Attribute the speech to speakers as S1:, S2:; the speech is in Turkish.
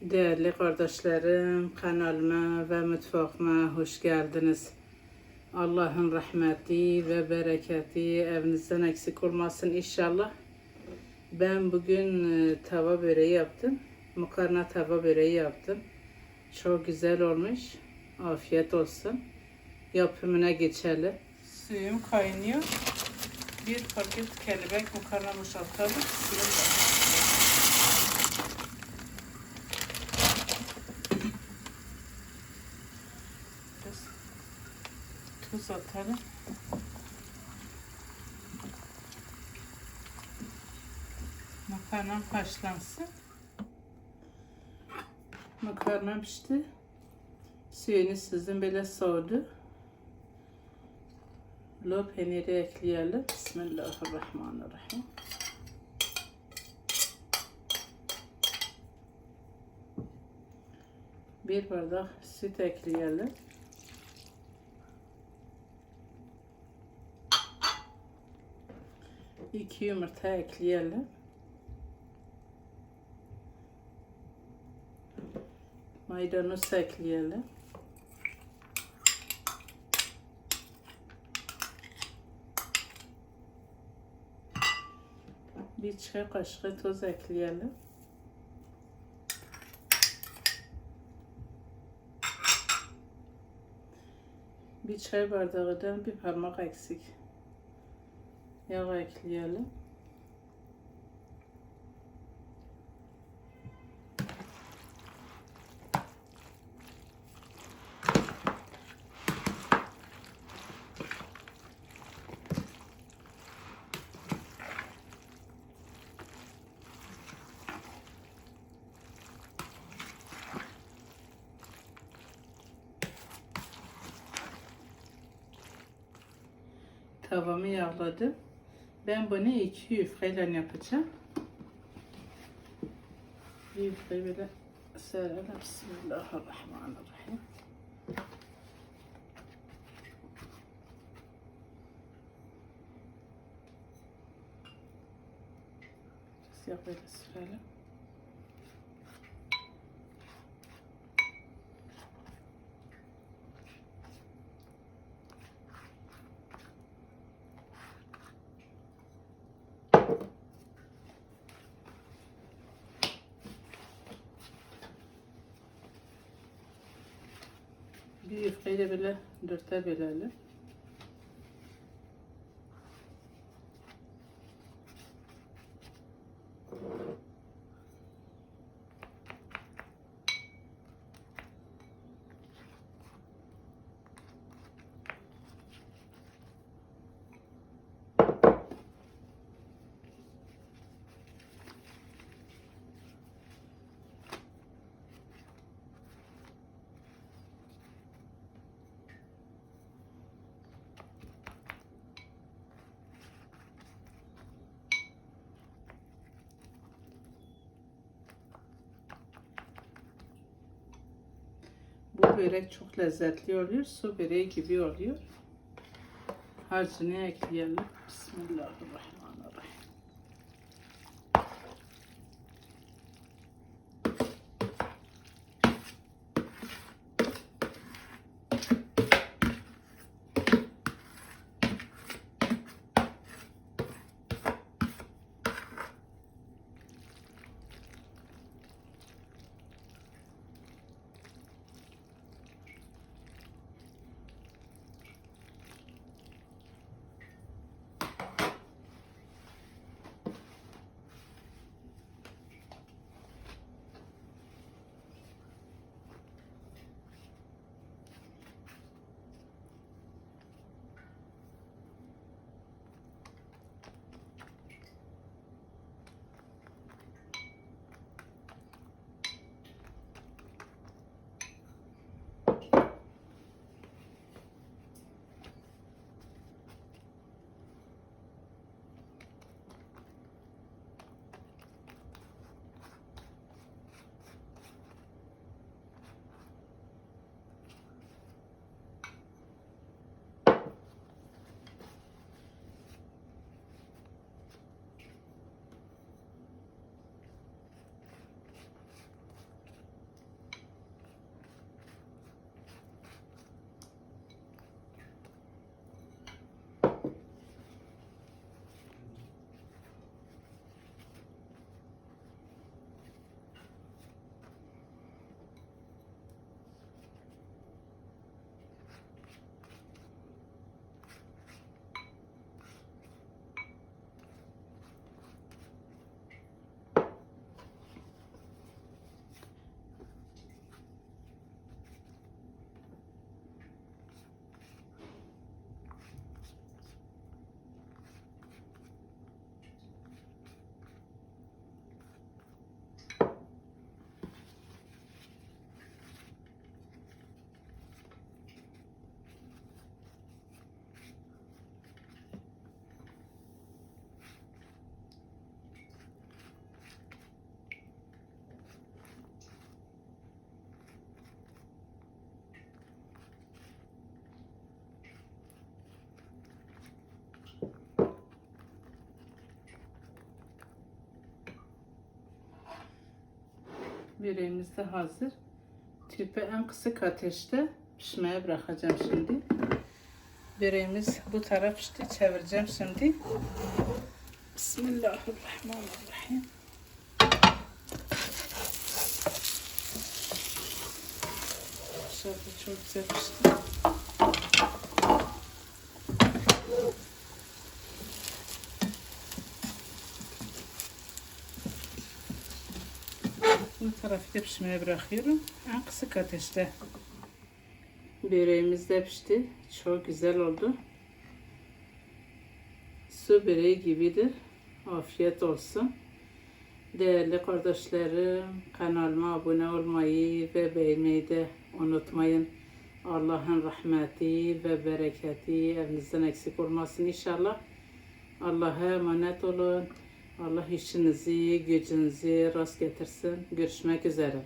S1: Değerli kardeşlerim, kanalıma ve mutfağıma hoş geldiniz. Allah'ın rahmeti ve bereketi evinizden eksik olmasın inşallah. Ben bugün e, tava böreği yaptım. Makarna tava böreği yaptım. Çok güzel olmuş. Afiyet olsun. Yapımına geçelim. Suyum kaynıyor. Bir paket kelebek makarna boşaltalım. Suyum Biraz tuz atalım. Makarnam haşlansın. Makarnam pişti. Suyunu sizin böyle soğudu. Lo peyniri ekleyelim. Bismillahirrahmanirrahim. Bir bardak süt ekleyelim. İki yumurta ekleyelim. Maydanoz ekleyelim. Bir çay kaşığı tuz ekleyelim. Bir çay bardağından bir parmak eksik. Yağ ekleyelim. Tavamı yağladım. Ben bunu iki yufkayla yapacağım. Bir yufkayı böyle serelim. Bismillahirrahmanirrahim. Biraz yağ böyle sürelim. Bir yufkayı da böyle dörtte bölelim. Bu börek çok lezzetli oluyor. Su böreği gibi oluyor. Harcını ekleyelim. Bismillahirrahmanirrahim. Böreğimiz de hazır. Tüpe en kısık ateşte pişmeye bırakacağım şimdi. Böreğimiz bu taraf pişti. Çevireceğim şimdi. Bismillahirrahmanirrahim. Dışarıda çok güzel pişti. Tarafı pişmeye bırakıyorum. En kısık ateşte. Böreğimiz de pişti. Çok güzel oldu. Su böreği gibidir. Afiyet olsun. Değerli kardeşlerim, kanalıma abone olmayı ve beğenmeyi de unutmayın. Allah'ın rahmeti ve bereketi evinizden eksik olmasın inşallah. Allah'a emanet olun. Allah işinizi, gücünüzü rast getirsin. Görüşmek üzere.